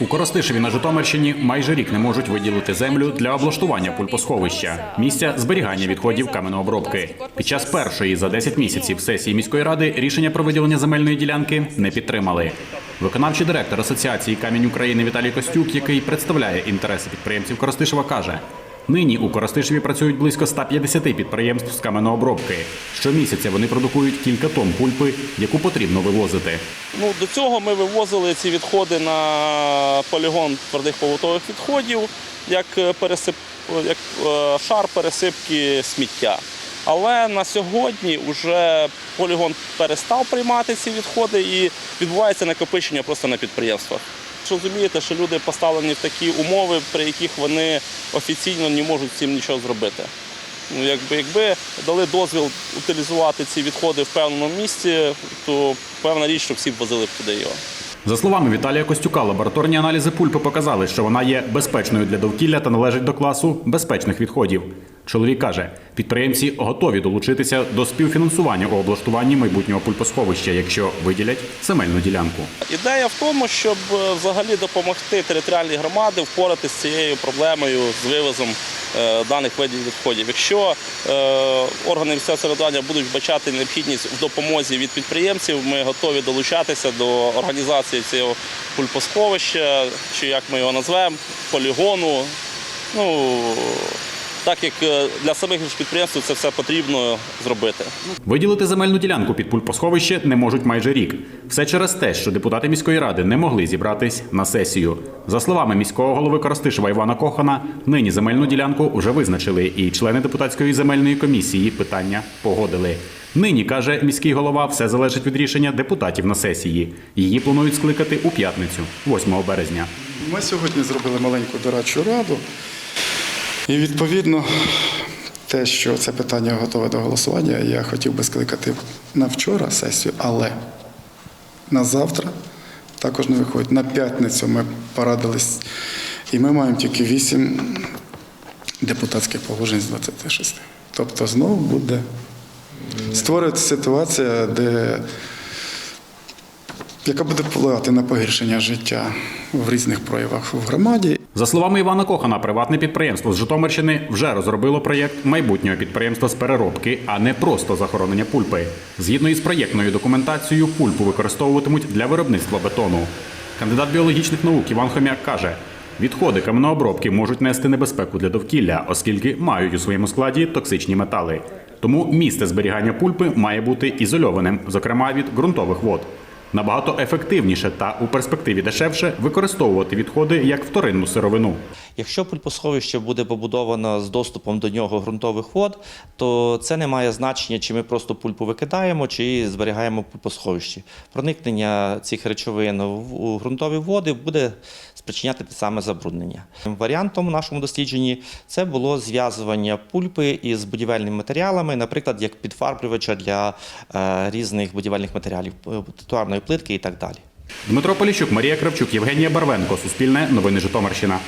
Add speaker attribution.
Speaker 1: У Коростишеві на Житомирщині майже рік не можуть виділити землю для облаштування пульпосховища, місця зберігання відходів каменообробки. Під час першої за 10 місяців сесії міської ради рішення про виділення земельної ділянки не підтримали. Виконавчий директор Асоціації Камінь України Віталій Костюк, який представляє інтереси підприємців Коростишева, каже: нині у Коростишеві працюють близько 150 підприємств з каменеобробки. Щомісяця вони продукують кілька тонн пульпи, яку потрібно вивозити.
Speaker 2: Ну, до цього ми вивозили ці відходи на полігон твердих побутових відходів, як, е, пересип, як е, шар пересипки сміття. Але на сьогодні вже полігон перестав приймати ці відходи і відбувається накопичення просто на підприємствах. Розумієте, що люди поставлені в такі умови, при яких вони офіційно не можуть з цим нічого зробити. Ну, якби, якби дали дозвіл утилізувати ці відходи в певному місці, то певна річ, що всі б возили б туди його.
Speaker 1: За словами Віталія Костюка, лабораторні аналізи пульпи показали, що вона є безпечною для довкілля та належить до класу безпечних відходів. Чоловік каже, підприємці готові долучитися до співфінансування у облаштуванні майбутнього пульпосховища, якщо виділять земельну ділянку.
Speaker 2: Ідея в тому, щоб е, взагалі допомогти територіальній громаді впоратися з цією проблемою з вивозом е, даних видів відходів. Якщо е, органи місцевого самоврядування будуть вбачати необхідність в допомозі від підприємців, ми готові долучатися до організації цього пульпосховища, чи як ми його назвемо, полігону. Ну, так як е, для самих підприємств це все потрібно зробити.
Speaker 1: Виділити земельну ділянку під пульпосховище не можуть майже рік. Все через те, що депутати міської ради не могли зібратись на сесію. За словами міського голови Коростишева Івана Кохана, нині земельну ділянку вже визначили, і члени депутатської земельної комісії питання погодили. Нині каже міський голова, все залежить від рішення депутатів на сесії. Її планують скликати у п'ятницю, 8 березня.
Speaker 3: Ми сьогодні зробили маленьку дорадчу раду. І відповідно, те, що це питання готове до голосування, я хотів би скликати на вчора сесію, але на завтра також не виходить. На п'ятницю ми порадились, і ми маємо тільки 8 депутатських положень з 26. Тобто знову буде створюватися ситуація, де яка буде впливати на погіршення життя в різних проявах в громаді.
Speaker 1: За словами Івана Кохана, приватне підприємство з Житомирщини вже розробило проєкт майбутнього підприємства з переробки, а не просто захоронення пульпи. Згідно із проєктною документацією, пульпу використовуватимуть для виробництва бетону. Кандидат біологічних наук Іван Хомяк каже: відходи каменеобробки можуть нести небезпеку для довкілля, оскільки мають у своєму складі токсичні метали. Тому місце зберігання пульпи має бути ізольованим, зокрема від ґрунтових вод. Набагато ефективніше та у перспективі дешевше використовувати відходи як вторинну сировину.
Speaker 4: Якщо пульпосховище буде побудовано з доступом до нього ґрунтових вод, то це не має значення, чи ми просто пульпу викидаємо, чи зберігаємо в пульпосховищі. Проникнення цих речовин у ґрунтові води буде спричиняти те саме забруднення. Варіантом в нашому дослідженні це було зв'язування пульпи із будівельними матеріалами, наприклад, як підфарблювача для е, різних будівельних матеріалів, е, тротуарної плитки і так далі.
Speaker 1: Дмитро Поліщук, Марія Кравчук, Євгенія Барвенко. Суспільне новини Житомирщина.